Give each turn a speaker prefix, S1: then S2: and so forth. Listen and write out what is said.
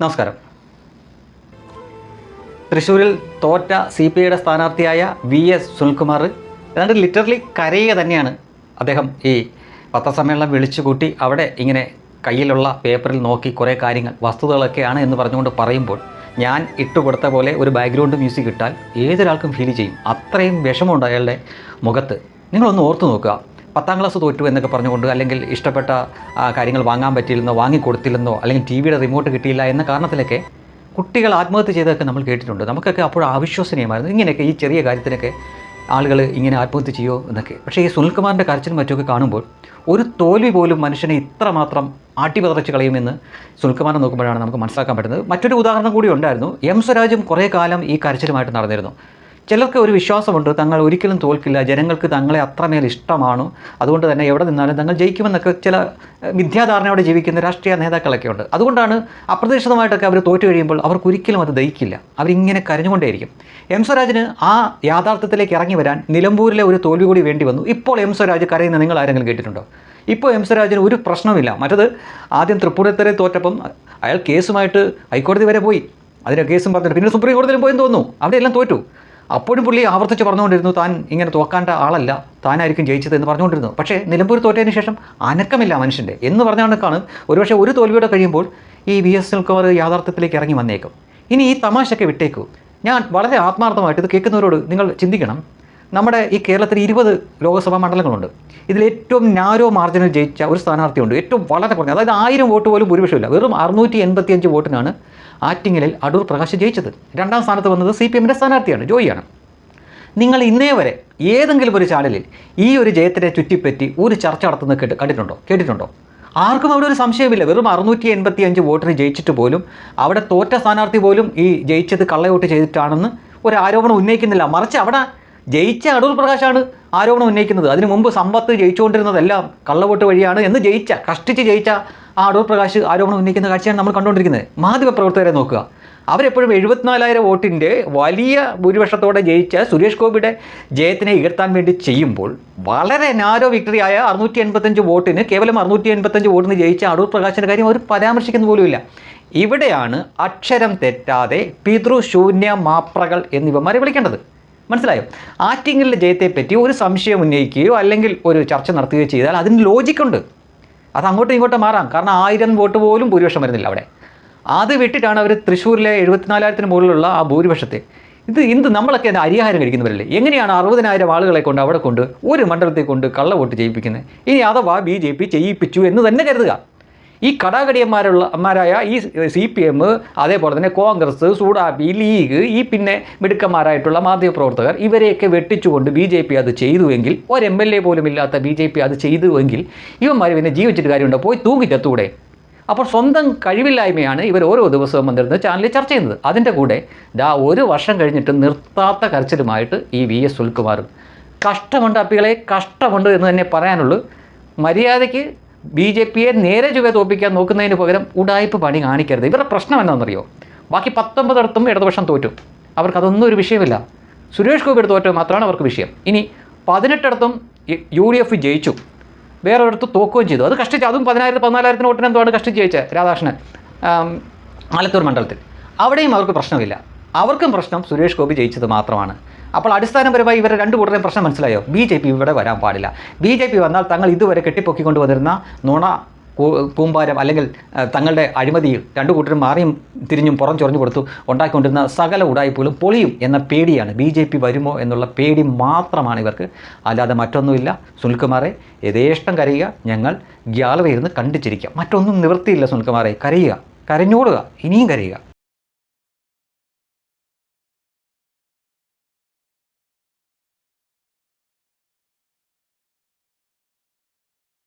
S1: നമസ്കാരം. തൃശ്ശൂരിൽ തോറ്റ സി പി ഐയുടെ സ്ഥാനാർത്ഥിയായ വി എസ് സുനിൽകുമാർ ഏതാണ്ട് ലിറ്ററലി കരയുക തന്നെയാണ് അദ്ദേഹം ഈ പത്രസമ്മേളനം വിളിച്ചു കൂട്ടി അവിടെ ഇങ്ങനെ കയ്യിലുള്ള പേപ്പറിൽ നോക്കി കുറേ കാര്യങ്ങൾ വസ്തുതകളൊക്കെയാണ് എന്ന് പറഞ്ഞുകൊണ്ട് പറയുമ്പോൾ ഞാൻ ഇട്ടുകൊടുത്ത പോലെ ഒരു ബാക്ക്ഗ്രൗണ്ട് മ്യൂസിക് ഇട്ടാൽ ഏതൊരാൾക്കും ഫീൽ ചെയ്യും. അത്രയും വിഷമമുണ്ട് അയാളുടെ മുഖത്ത്. നിങ്ങളൊന്ന് ഓർത്തു നോക്കുക. പത്താം ക്ലാസ് തോറ്റു എന്നൊക്കെ പറഞ്ഞുകൊണ്ട് അല്ലെങ്കിൽ ഇഷ്ടപ്പെട്ട കാര്യങ്ങൾ വാങ്ങാൻ പറ്റിയില്ലെന്നോ വാങ്ങിക്കൊടുത്തില്ലെന്നോ അല്ലെങ്കിൽ ടി വിയുടെ റിമോട്ട് കിട്ടിയില്ല എന്ന കാരണത്തിലൊക്കെ കുട്ടികൾ ആത്മഹത്യ ചെയ്തതൊക്കെ നമ്മൾ കേട്ടിട്ടുണ്ട്. നമുക്കൊക്കെ അപ്പോൾ അവിശ്വസനീയമായിരുന്നു. ഇങ്ങനെയൊക്കെ ഈ ചെറിയ കാര്യത്തിനൊക്കെ ആളുകൾ ഇങ്ങനെ ആത്മഹത്യ ചെയ്യുമോ എന്നൊക്കെ. പക്ഷേ ഈ സുനിൽകുമാറിന്റെ കരച്ചിലും മറ്റുമൊക്കെ കാണുമ്പോൾ ഒരു തോൽവി പോലും മനുഷ്യനെ ഇത്രമാത്രം ആട്ടിപതറച്ച് കളയുമെന്ന് സുനിൽകുമാറിനെ നോക്കുമ്പോഴാണ് നമുക്ക് മനസ്സിലാക്കാൻ പറ്റുന്നത്. മറ്റൊരു ഉദാഹരണം കൂടി ഉണ്ടായിരുന്നു. എം സ്വരാജും കുറേ കാലം ഈ കരച്ചിലുമായിട്ട് നടന്നിരുന്നു. ചിലർക്ക് ഒരു വിശ്വാസമുണ്ട് തങ്ങൾ ഒരിക്കലും തോൽക്കില്ല ജനങ്ങൾക്ക് തങ്ങളെ അത്രമേൽ ഇഷ്ടമാണ്. അതുകൊണ്ട് തന്നെ എവിടെ നിന്നാലും തങ്ങൾ ജയിക്കുമെന്നൊക്കെ ചില മിഥ്യാധാരണയോടെ ജീവിക്കുന്ന രാഷ്ട്രീയ നേതാക്കളൊക്കെ ഉണ്ട്. അതുകൊണ്ടാണ് അപ്രതീക്ഷിതമായിട്ടൊക്കെ അവർ തോറ്റു കഴിയുമ്പോൾ അവർക്ക് ഒരിക്കലും അത് ദഹിക്കില്ല. അവരിങ്ങനെ കരഞ്ഞുകൊണ്ടേയിരിക്കും. എം സ്വരാജിന് ആ യാഥാർത്ഥ്യത്തിലേക്ക് ഇറങ്ങി വരാൻ നിലമ്പൂരിലെ ഒരു തോൽവി കൂടി വേണ്ടി വന്നു. ഇപ്പോൾ എം സ്വരാജ് കരയുന്ന നിങ്ങൾ ആരെങ്കിലും കേട്ടിട്ടുണ്ടോ? ഇപ്പോൾ എം സ്വരാജിന് ഒരു പ്രശ്നമില്ല മറ്റത് ആദ്യം തൃപ്പൂണിത്തരെ തോറ്റപ്പം അയാൾ കേസുമായിട്ട് ഹൈക്കോടതി വരെ പോയി. അതിന് കേസും പറഞ്ഞിട്ട് പിന്നെ സുപ്രീം കോടതിയിലും പോയെന്ന് തോന്നുന്നു. അവിടെയെല്ലാം തോറ്റു. അപ്പോഴും പുള്ളി ആവർത്തിച്ച് പറഞ്ഞുകൊണ്ടിരുന്നു താൻ ഇങ്ങനെ തോക്കാണ്ട ആളല്ല താനായിരിക്കും ജയിച്ചത് എന്ന് പറഞ്ഞുകൊണ്ടിരുന്നു. പക്ഷേ നിലമ്പൂർ തോറ്റതിന് ശേഷം അനക്കമില്ല മനുഷ്യന്റെ. എന്ന് പറഞ്ഞ കണക്കാണ് ഒരുപക്ഷെ ഒരു തോൽവിയോടെ കഴിയുമ്പോൾ ഈ വി എസ് എൽക്കവർ യാഥാർത്ഥ്യത്തിലേക്ക് ഇറങ്ങി വന്നേക്കും. ഇനി ഈ തമാശയൊക്കെ വിട്ടേക്കൂ. ഞാൻ വളരെ ആത്മാർത്ഥമായിട്ട് ഇത് കേൾക്കുന്നവരോട് നിങ്ങൾ ചിന്തിക്കണം. നമ്മുടെ ഈ കേരളത്തിൽ ഇരുപത് ലോക്സഭാ മണ്ഡലങ്ങളുണ്ട്. ഇതിൽ ഏറ്റവും നാരോ മാർജിനിൽ ജയിച്ച ഒരു സ്ഥാനാർത്ഥിയുണ്ട്. ഏറ്റവും വളരെ കുറഞ്ഞ അതായത് ആയിരം വോട്ട് പോലും ഭൂരിപക്ഷമില്ല. വെറും അറുന്നൂറ്റി എൺപത്തിയഞ്ച് വോട്ടിനാണ് ആറ്റിങ്ങലിൽ അടൂർ പ്രകാശ് ജയിച്ചത്. രണ്ടാം സ്ഥാനത്ത് വന്നത് സി പി എമ്മിന്റെ സ്ഥാനാർത്ഥിയാണ് ജോയിയാണ്. നിങ്ങൾ ഇന്നേ വരെ ഏതെങ്കിലും ഒരു ചാനലിൽ ഈ ഒരു ജയത്തിനെ ചുറ്റിപ്പറ്റി ഒരു ചർച്ച നടത്തുന്നത് കേട്ട് കണ്ടിട്ടുണ്ടോ? കേട്ടിട്ടുണ്ടോ? ആർക്കും അവിടെ ഒരു സംശയമില്ല. വെറും അറുന്നൂറ്റി എൺപത്തി അഞ്ച് വോട്ടിന് ജയിച്ചിട്ട് പോലും അവിടെ തോറ്റ സ്ഥാനാർത്ഥി പോലും ഈ ജയിച്ചത് കള്ളവോട്ട് ചെയ്തിട്ടാണെന്ന് ഒരു ആരോപണം ഉന്നയിക്കുന്നില്ല. മറിച്ച് അവിടെ ജയിച്ച അടൂർ പ്രകാശാണ് ആരോപണം ഉന്നയിക്കുന്നത്. അതിനു മുമ്പ് സമ്പത്ത് ജയിച്ചുകൊണ്ടിരുന്നതെല്ലാം കള്ളവോട്ട് വഴിയാണ് എന്ന് ജയിച്ച കഷ്ടിച്ച് ജയിച്ച അടൂർ പ്രകാശ് ആരോപണം ഉന്നയിക്കുന്ന കാഴ്ചയാണ് നമ്മൾ കണ്ടുകൊണ്ടിരിക്കുന്നത്. മാധ്യമപ്രവർത്തകരെ നോക്കുക. അവരെപ്പോഴും എഴുപത്തിനാലായിരം വോട്ടിന്റെ വലിയ ഭൂരിപക്ഷത്തോടെ ജയിച്ച സുരേഷ് ഗോപിയുടെ ജയത്തിനെ ഉയർത്താൻ വേണ്ടി ചെയ്യുമ്പോൾ വളരെ നാരോ വിക്ടറി ആയ അറുന്നൂറ്റി എൺപത്തഞ്ച് വോട്ടിന് കേവലം അറുന്നൂറ്റി എൺപത്തഞ്ച് വോട്ടിന് ജയിച്ച അടൂർ പ്രകാശിന്റെ കാര്യം അവർ പരാമർശിക്കുന്ന പോലുമില്ല. ഇവിടെയാണ് അക്ഷരം തെറ്റാതെ പിതൃശൂന്യ മാപ്രകൾ എന്നിവമാരെ വിളിക്കേണ്ടത്. മനസ്സിലായോ? ആറ്റിങ്ങലിലെ ജയത്തെപ്പറ്റി ഒരു സംശയം ഉന്നയിക്കുകയോ അല്ലെങ്കിൽ ഒരു ചർച്ച നടത്തുകയോ ചെയ്താൽ അതിന് ലോജിക്കുണ്ട് അത് അങ്ങോട്ടും ഇങ്ങോട്ടും മാറാം. കാരണം ആയിരം വോട്ട് പോലും ഭൂരിപക്ഷം വരുന്നില്ല അവിടെ. അത് വിട്ടിട്ടാണ് അവർ തൃശ്ശൂരിലെ എഴുപത്തിനാലായിരത്തിന് മുകളിലുള്ള ആ ഭൂരിപക്ഷത്തെ. ഇത് ഇന്ന് നമ്മളൊക്കെ അരിയാഹാരം കഴിക്കുന്നവരല്ലേ? എങ്ങനെയാണ് അറുപതിനായിരം ആളുകളെ കൊണ്ട് അവിടെ കൊണ്ട് ഒരു മണ്ഡലത്തെ കൊണ്ട് കള്ള വോട്ട് ചെയ്യിപ്പിക്കുന്നത് ഇനി അഥവാ ബി ജെ പി ചെയ്യിപ്പിച്ചു എന്ന് തന്നെ കരുതുക. ഈ കടാകടിയന്മാരുള്ള അമ്മാരായ ഈ സി പി എം അതേപോലെ തന്നെ കോൺഗ്രസ് സൂഡാപി ലീഗ് ഈ പിന്നെ മിടുക്കന്മാരായിട്ടുള്ള മാധ്യമപ്രവർത്തകർ ഇവരെയൊക്കെ വെട്ടിച്ചുകൊണ്ട് ബി ജെ പി അത് ചെയ്തുവെങ്കിൽ ഒരു എം എൽ എ പോലും ഇല്ലാത്ത ബി ജെ പി അത് ചെയ്തുവെങ്കിൽ ഇവന്മാർ പിന്നെ ജീവിച്ചിട്ട് കാര്യമുണ്ടോ? പോയി തൂങ്ങിച്ചത്തൂടെ അപ്പോൾ സ്വന്തം കഴിവില്ലായ്മയാണ് ഇവർ ഓരോ ദിവസവും വന്നിരുന്ന് ചാനലിൽ ചർച്ച ചെയ്യുന്നത്. അതിന്റെ കൂടെ ദാ ഒരു വർഷം കഴിഞ്ഞിട്ട് നിർത്താത്ത കരച്ചിലുമായിട്ട് ഈ വി എസ് സുൽകുമാറും കഷ്ടമുണ്ട് അപ്പികളെ കഷ്ടമുണ്ട് എന്ന് തന്നെ പറയാനുള്ളൂ. മര്യാദയ്ക്ക് ബി ജെ പിയെ നേരെ ചുവ തോപ്പിക്കാൻ നോക്കുന്നതിന് പകരം ഉടായ്പ പണി കാണിക്കരുത്. ഇവരുടെ പ്രശ്നം എന്താണെന്നറിയോ? ബാക്കി പത്തൊമ്പതിടത്തും ഇടതുപക്ഷം തോറ്റു. അവർക്കതൊന്നും ഒരു വിഷയമില്ല സുരേഷ് ഗോപിയുടെ തോറ്റത് മാത്രമാണ് അവർക്ക് വിഷയം. ഇനി പതിനെട്ടിടത്തും യു ഡി എഫ് ജയിച്ചു. വേറെ ഒരിടത്ത് തോക്കുകയും ചെയ്തു. അത് കഷ്ടിച്ച് അതും പതിനായിരത്തി പതിനാലായിരത്തിന് വോട്ടിന് എന്തുവാണ് കഷ്ടിച്ച് ജയിച്ചത് രാധാകൃഷ്ണൻ. ആലത്തൂർ മണ്ഡലത്തിൽ. അവിടെയും അവർക്ക് പ്രശ്നമില്ല. അവർക്കും പ്രശ്നം സുരേഷ് ഗോപി ജയിച്ചത് മാത്രമാണ്. അപ്പോൾ അടിസ്ഥാനപരമായി ഇവരുടെ രണ്ട് കൂട്ടരെയും പ്രശ്നം മനസ്സിലായോ? ബി ജെ പി ഇവിടെ വരാൻ പാടില്ല. ബി ജെ പി വന്നാൽ തങ്ങൾ ഇതുവരെ കെട്ടിപ്പൊക്കിക്കൊണ്ട് വന്നിരുന്ന നുണ കൂമ്പാരം അല്ലെങ്കിൽ തങ്ങളുടെ അഴിമതി രണ്ടു കൂട്ടരും മാറിയും തിരിഞ്ഞും പുറം ചൊറിഞ്ഞു കൊടുത്തു ഉണ്ടാക്കിക്കൊണ്ടിരുന്ന സകല ഉടായ്പകളും പൊളിയും എന്ന പേടിയാണ് ബി ജെ പി വരുമോ എന്നുള്ള പേടി മാത്രമാണ് ഇവർക്ക്. അല്ലാതെ മറ്റൊന്നുമില്ല. സുനിൽകുമാറെ യഥേഷ്ടം കരയുക. ഞങ്ങൾ ഗ്യാലറിയിൽ നിന്ന് കണ്ടിച്ചിരിക്കുക മറ്റൊന്നും നിവൃത്തിയില്ല സുനിൽകുമാറെ. കരയുക. കരഞ്ഞോടുക. ഇനിയും കരയുക.